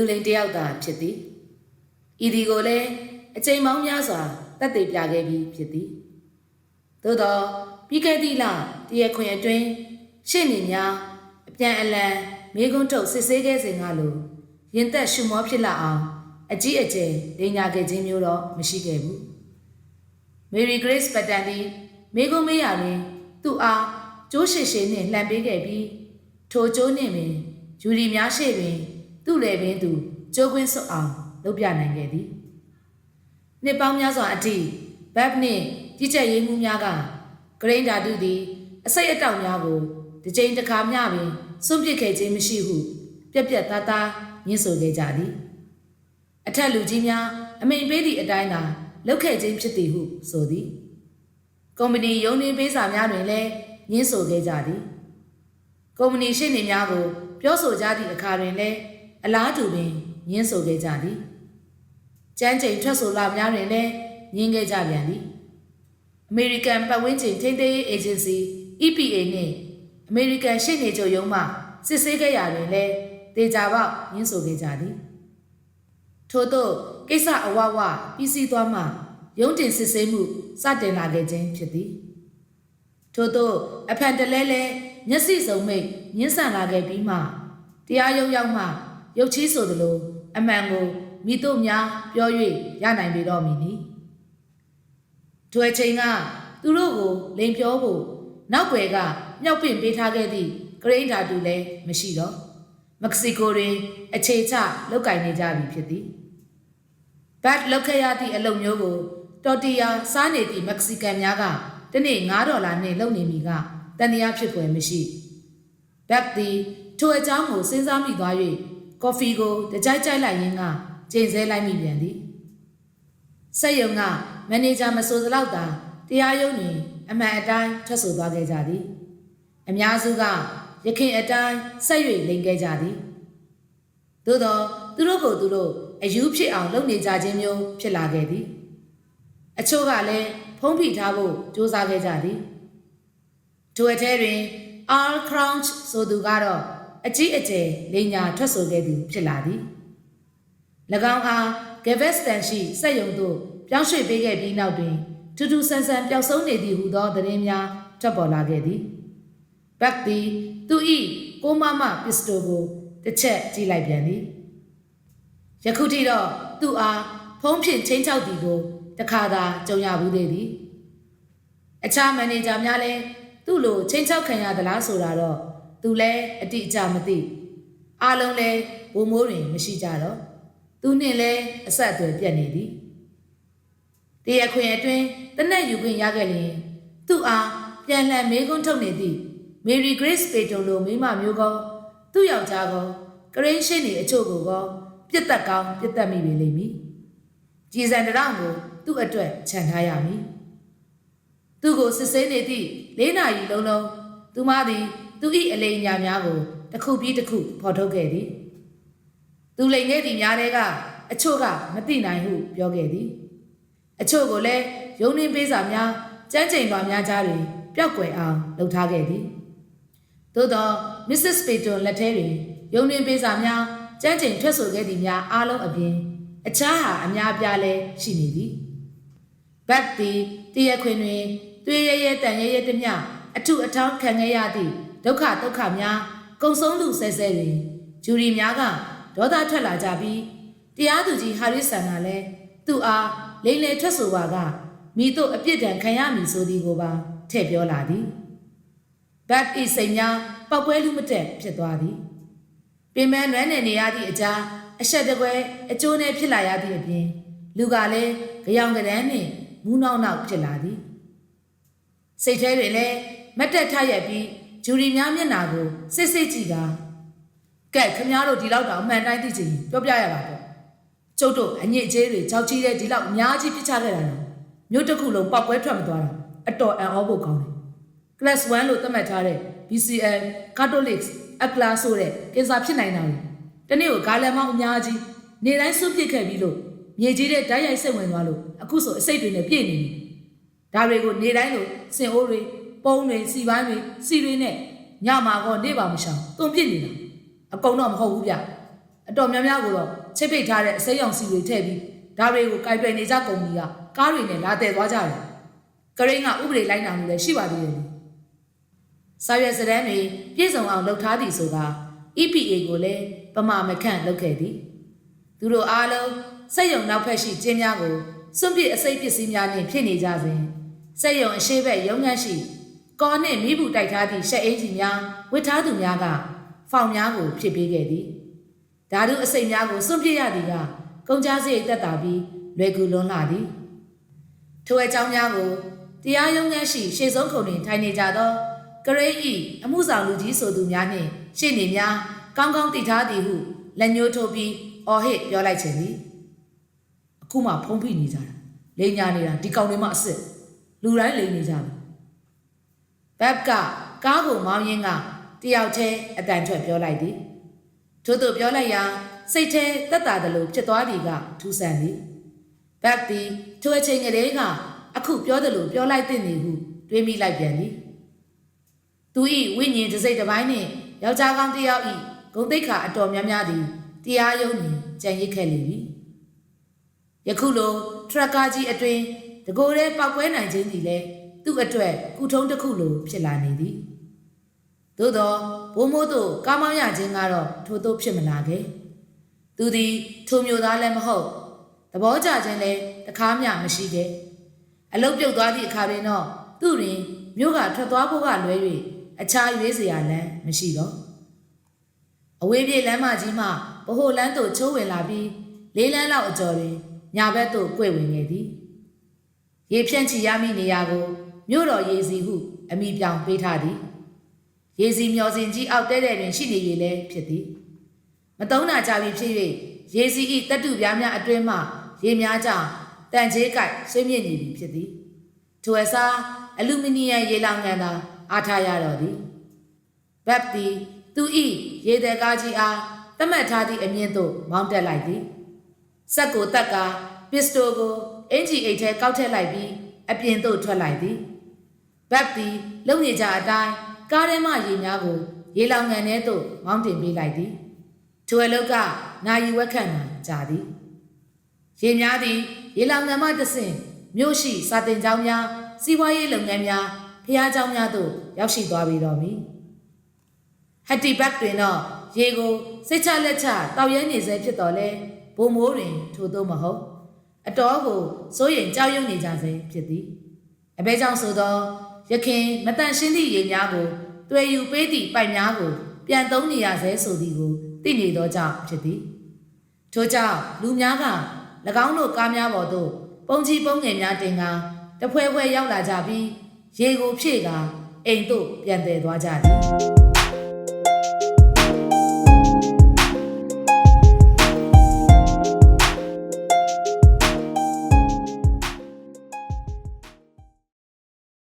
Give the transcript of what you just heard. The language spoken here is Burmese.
တ်သည်လူလိန်တယောက်သာဖြစ်သည်ဤဒီကိုလည်းအချိန်မောင်းများစွာတက်တည်ပြခဲ့ပြီးဖြစ်သည်သို့သောပြီးခဲ့သည့်လတရခွင်အတွင်းရှင့်နေများအပြန်အလှန်မိကုန်းထုတ်စစ်ဆေးခဲ့စဉ်ကလိုရင်သက်ရှုမောဖြစ်လာအောင်အကြီးအကျယ်လိန်ညာခဲ့ခြင်းမျိုးတော့မရှိခဲ့ဘူးမေရီဂရိတ်ပတန်သည်မိကုန်းမေးရတွင်သူ့အားကျိုးရှိရှိနှင့်လှန်ပေးခဲ့ပြီးထိုကျိုးနှင့်ပင်ယူရီများရှိတွင် သူ့လည်းပင်သူကျိုးကွင်းစွတ်အောင်လုပ်ပြနိုင်ခဲ့သည်နှစ်ပေါင်းများစွာအထိဘတ်နှင့်ကြီးကြပ်ရေးမှုများကဂရိန်းဓာတုသည်အစိတ်အတောက်များကိုတစ်ကြိမ်တစ်ခါမျှပင်စွန့်ပစ်ခဲ့ခြင်းမရှိဟုပြက်ပြက်သားသားညှင်းဆိုခဲ့ကြသည်အထက်လူကြီးများအမိန်ပေးသည့်အတိုင်းသာလုပ်ခဲ့ခြင်းဖြစ်သည်ဟုဆိုသည်ကုမ္ပဏီယုံနေပေးစာများတွင်လည်းညှင်းဆိုခဲ့ကြသည်ကုမ္ပဏီရှင်းနေများကိုပြောဆိုကြသည့်အခါတွင်လည်း အလားတူပင်ညှင်းဆိုခဲ့ကြသည်ကျန်းကျိန်ထွက်ဆိုလာများတွင်လည်းညှင်းခဲ့ကြပြန်သည်အမေရိကန်ပတ်ဝန်းကျင်ထိန်းသိမ်းရေးအေဂျင်စီ EPA နှင့်အမေရိကန်ရှေ့နေချုပ်ရုံးမှစစ်ဆေးခဲ့ရာတွင်လည်းတေချာပေါက်ညှင်းဆိုခဲ့ကြသည်ထို့သောကိစ္စအဝဝပြီးစီးသွားမှရုံးတင်စစ်ဆေးမှုစတင်လာခဲ့ခြင်းဖြစ်သည်ထို့သောအဖန်တလဲလဲမျက်စိစုံမိတ်ညှင်းဆန်လာခဲ့ပြီးမှတရားရုံးရောက်မှ ရုပ်ချီးဆိုသလိုအမှန်ကိုမိတို့များပြော၍ရနိုင်ပေတော့မည်နီထိုအချိန်ကသူတို့ကိုလိန်ပြောဖို့နောက်ွယ်ကမြောက်ပင့်ပေးထားခဲ့သည့်ဂရိန်းဓာတူလည်းမရှိတော့မက္ကဆီကိုတွင်အခြေချလောက်ကင်နေကြပြီဖြစ်သည်ဘတ်လောက်ခဲ့ရသည့်အလုပ်မျိုးကိုတော်တီယာစားနေသည့်မက္ကဆီကန်များကတနေ့9ဒေါ်လာနှင့်လုပ်နေမိကတန်တရားဖြစ်ဖွယ်မရှိဘတ်သည်ထိုအကြောင်းကိုစဉ်းစားမိသွား၍ ကော်ဖီကိုတကြိုက်ကြိုက်လိုက်ရင်းကကျိန်ဆဲလိုက်မိပြန်သည်စက်ယုံကမန်နေဂျာမဆိုသလောက်သာတရားရုံးတွင်အမှန်အတိုင်းထွက်ဆိုသွားခဲ့ကြသည်အများစုကရခင်အတိုင်းဆက်၍လိန်ခဲ့ကြသည်သို့သောသူတို့ကိုသူတို့အယူဖြစ်အောင်လုပ်နေကြခြင်းမျိုးဖြစ်လာခဲ့သည်အချို့ကလည်းဖုံးဖိထားဖို့ကြိုးစားခဲ့ကြသည်ထိုအထဲတွင် R Crouch ဆိုသူကတော့ အကြီးအကျယ်လိန်ညာထွက်ဆိုခဲ့သူဖြစ်လာသည်၎င်းအား Gaveston ရှိစက်ယုံသို့ပြောင်းရွှေ့ပေးခဲ့ပြီးနောက်တွင်ထူးထူးဆန်းဆန်းပျောက်ဆုံးနေသည်ဟုသောသတင်းများထွက်ပေါ်လာခဲ့သည်ဘတ်သည်သူ၏ကိုမမပစ္စတိုကိုတစ်ချက်ကြည့်လိုက်ပြန်သည်ယခုထိတော့သူ့အားဖုံးဖြင့်ချင်းချောက်သည်ကိုတခါသာကြုံရဘူးသေးသည်အခြားမန်နေဂျာများလည်းသူ့လိုချင်းချောက်ခံရသလားဆိုတာတော့ သူလည်းအတိအကျမသိအားလုံးလည်းဘုံမိုးတွင်မရှိကြတော့သူနှင့်လည်းအဆက်အသွယ်ပြတ်နေသည်တရခွင်အတွင်းတနက်ယူခွင့်ရခဲ့လျင်သူ့အားပြန်လှန်မေးခွန်းထုတ်နေသည့်မေရီဂရေးစ်ပေတုံလိုမိမမျိုးကောသူ့ယောက်ျားကောကရင်းရှင်းနေအချို့ကိုကောပြစ်သက်ကောင်းပြစ်သက်မိပေလိမ့်မည်ကြည်စံတရောင်ကိုသူ့အတွက်ခြံထားရမည်သူ့ကိုစစ်ဆေးနေသည့်၄နာရီလုံးလုံးသူမသည် သူ၏အလိမ်ညာများကိုတစ်ခုပြီးတစ်ခုဖော်ထုတ်ခဲ့သည်သူလိမ်ခဲ့သည့်များတဲကအချို့ကမသိနိုင်ဟုပြောခဲ့သည် အချို့ကိုလည်းယုံနှင်းပေးစာများကြမ်းကြိမ်ပါများကြားတွင်ပျောက်ကွယ်အောင်လုပ်ထားခဲ့သည်သို့သော Mrs. Payton လက်ထဲတွင်ယုံနှင်းပေးစာများကြမ်းကြိမ်ထွက်ဆိုခဲ့သည့်များအားလုံးအပြင်အခြားဟာအများပြားလည်းရှိနေသည်ဘတ်သည်တရခွင်တွင်သွေးရဲရဲတန်ရဲရဲတမျှအထုအထောင်းခံခဲ့ရသည့် ဒုက္ခဒုက္ခများကုံဆုံးလူဆဲဆဲတွင်ဂျူရီများကဒေါသထွက်လာကြပြီးတရားသူကြီးဟာရစ်ဆန်ကလည်းသူ့အားလိမ့်လေထွက်ဆိုပါကမိတို့အပြစ်ဒဏ်ခံရမည်ဆိုသည်ကိုပါထည့်ပြောလာသည်ဘတ်ဤစိတ်များပောက်ပွဲလူမတက်ဖြစ်သွားသည်ပင်မနွမ်းနယ်နေရသည့်အကြားအဆက်တကွဲအကျိုးနဲ့ဖြစ်လာရသည့်အပြင်လူကလည်းကြောင်ကရမ်းနှင့်မူးနောက်နောက်ဖြစ်လာသည်စိတ်ထဲတွင်လည်းမတ်တက်ထရက်ပြီး ဂျူရီများမျက်နာကိုစစ်စစ်ကြည့်တာကဲခမည်းတော်ဒီလောက်တောင်အမှန်တိုင်းသိချင်ပြောပြရပါပေါ့ကျုပ်တို့အညစ်အကြေးတွေကြောက်ကြီးတဲ့ဒီလောက်အများကြီးပြစ်ချခဲ့တာတော့မြို့တစ်ခုလုံးပောက်ပွဲထွက်မသွားတာအတော်အံ့ဩဖို့ကောင်းတယ် class 1လို့သတ်မှတ်ထားတဲ့ BCL Catholics အကလာဆိုတဲ့ကင်ဆာဖြစ်နိုင်တာလေတနေ့ကိုဂါလန်မောင်းအများကြီးနေတိုင်းစွန့်ပစ်ခဲ့ပြီးလို့မြေကြီးတဲ့ဓာတ်ရိုက်စိတ်ဝင်သွားလို့အခုဆိုအစိတ်တွေနဲ့ပြည့်နေပြီဒါတွေကိုနေတိုင်းလို့စင်အိုးတွေ ပုံးတွေစီပန်းတွေစီတွေနဲ့ညမှာကောနေပါမရှောင်သွန်ပြစ်နေတာအကုန်တော့မဟုတ်ဘူးဗျအတော်များများကိုတော့ချစ်ပိတ်ထားတဲ့အစိမ်းရောင်စီတွေထည့်ပြီးဒါတွေကိုကင်တွယ်နေကြကုမ္ပဏီကကားတွေနဲ့လာတည်သွားကြတယ်ကရိန်းကဥပဒေလိုက်နာမှုလည်းရှိပါသေးတယ်စာရွက်စတမ်းတွေပြည့်စုံအောင်လုပ်ထားသည်ဆိုတာ EPA ကိုလည်းပမာမခန့်လုပ်ခဲ့သည်သူတို့အားလုံးစက်ရုံနောက်ဖက်ရှိကျင်းများကိုစွန့်ပစ်အစိတ်ပစ္စည်းများနှင့်ဖြစ်နေကြစဉ်စက်ရုံအရှိဘက်ရုံငန်းရှိ ကောနှင့်မိဘူးတိုက်ထားသည့်ရှက်အင်ဂျီများဝစ်ထားသူများကဖောင်များကိုဖြစ်ပေးခဲ့သည်ဓာတုအစိတ်များကိုစွန့်ပစ်ရသည်ကကုန်ကြစရိတ်သက်သာပြီးလွယ်ကူလွန်းလာသည်ထိုအကြောင်းများကိုတရားရုံးငန်းရှိရှေ့ဆုံးခုံတွင်ထိုင်နေကြသောကရိတ်ဤအမှုဆောင်လူကြီးဆိုသူများနှင့်ရှေ့နေများကောင်းကောင်းတည်ထားသည်ဟုလက်ညှိုးထိုးပြီးအော်ဟစ်ပြောလိုက်ခြင်းသည်အခုမှဖုံးဖိနေကြတာလိန်ညာနေတာဒီကောင်တွေမှအစ်စ်လူတိုင်းလိန်နေကြပြီ ဘက်ကကားကိုမောင်းရင်းကတယောက်တည်းအတန်ထွက်ပြောလိုက်သည်ထို့သူပြောလိုက်ရာစိတ်ထဲတက်တာတယ်လို့ဖြစ်သွားသည်ကထူးဆန်းသည်ဘက်သည်ထိုအချိန်ကလေးကအခုပြောတယ်လို့ပြောလိုက်တဲ့နေဟုတွေးမိလိုက်ပြန်သည်သူဤဝိညာဉ်တစ်စိတ်တစ်ပိုင်းနှင့်ယောက်ျားကောင်းတစ်ယောက်ဤဂုံတိတ်ခါအတော်များများသည်တရားရုံးတွင်ကြံရစ်ခဲ့လေပြီယခုလိုထရက်ကာကြီးအတွင်တကိုယ်တည်းပောက်ကွဲနိုင်ခြင်းသည်လည်း သူ့အတွက်ကုထုံးတစ်ခုလိုဖြစ်လာနေသည်သို့သောဘိုးမိုးတို့ကားမောင်းရခြင်းကတော့ထို့သို့ဖြစ်မလာခဲ့သူသည်ထိုမျိုးသားလည်းမဟုတ်သဘောကျခြင်းလည်းတခါမှမရှိခဲ့အလုတ်ပြုတ်သွားသည့်အခါတွင်တော့သူတွင်မြို့ကထွက်သွားဖို့ကလွဲ၍အခြားရွေးစရာလမ်းမရှိတော့အဝေးပြေးလမ်းမကြီးမှဗဟိုလမ်းသို့ချိုးဝင်လာပြီးလေးလမ်းလောက်အကျော်တွင်ညာဘက်သို့ကွေ့ဝင်ခဲ့သည်ရေဖြန့်ချီရမည့်နေရာကို မြို့တော်ရေစီဟုအမိပြောင်ပေးထားသည်ရေစီမျောစင်ကြီးအောက်တဲတဲ့တွင်ရှိနေရည်လည်းဖြစ်သည်မတုံးနာကြပြီဖြစ်၍ရေစီဤတက်တုပြားများအတွင်းမှရေများကြောင့်တန်ချေးကိုက်ဆွေးမြင့်နေပြီဖြစ်သည်ထိုအစားအလူမီနီယံရေလောင်ငံသာအားထားရတော့သည်ဘက်သည်သူဤရေသည်ကားကြီးအားတတ်မှတ်ထားသည့်အမြင့်သို့မောင်းတက်လိုက်သည်စက်ကိုတက်ကပစ္စတိုကိုအင်ဂျီအိတ်ထဲကောက်ထည့်လိုက်ပြီးအပြင်သို့ထွက်လိုက်သည် ဘက်သည်လုံနေကြအတိုင်းကားထဲမှရေများကို ရေလောင်ငံထဲသို့မောင်းတင်ပေးလိုက်သည်ထိုအလုတ်ကနာယီဝက်ခန့်မှကြာသည်ရေများသည်ရေလောင်ငံမှတဆင့်မြို့ရှိစာတင်ကျောင်းများစီးပွားရေးလုပ်ငန်းများဖျားကျောင်းများသို့ရောက်ရှိသွားပြီတော်မူဟက်တီဘက်တွင်တော့ရေကိုစိတ်ချလက်ချတောက်ရဲနေစေဖြစ်တော်လဲဘုံမိုးတွင်ထို့သောမဟုတ်အတော်ကိုစိုးရင်ကြောက်ရွံ့နေကြစေဖြစ်သည်အဘဲကြောင့်ဆိုသော ရခင်မတန်ရှင်းသည့်ရေများကိုတွေ့ယူပေးသည့်ပိုက်များကို ပြန်သုံးနေရစေဆိုသည်ကိုသိနေသောကြောင့်ဖြစ်သည်ထို့ကြောင့်လူများက၎င်းတို့ကားများပေါ်သို့ပုံကြီးပုံငယ်များတင်ကာတဖွဲဖွဲရောက်လာကြပြီးရေကိုဖြည့်ကာအိမ်သို့ပြန်တည်သွားကြသည်